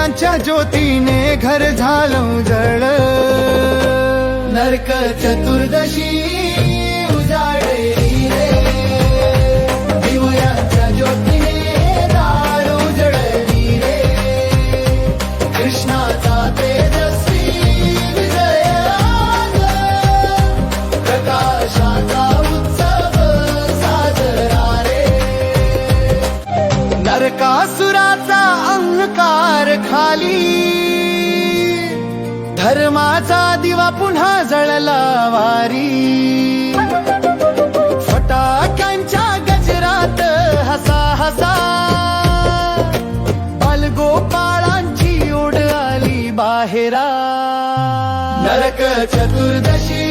दिव्यांच्या ज्योतीने घर झालं जळ नरक चतुर्दशी उजाडली रे दिव्यांच्या ज्योतीने दार उजळली रे कृष्णाचा तेजस्वी प्रकाशाचा उत्सव साजरा रे नरकासुराचा अहंकार धर्माचा दिवा पुन्हा जळला वारी. फटाक्यांच्या गजरात हसा हसा. बालगोपाळांची ओढ आली बाहेरा. नरक चतुर्दशी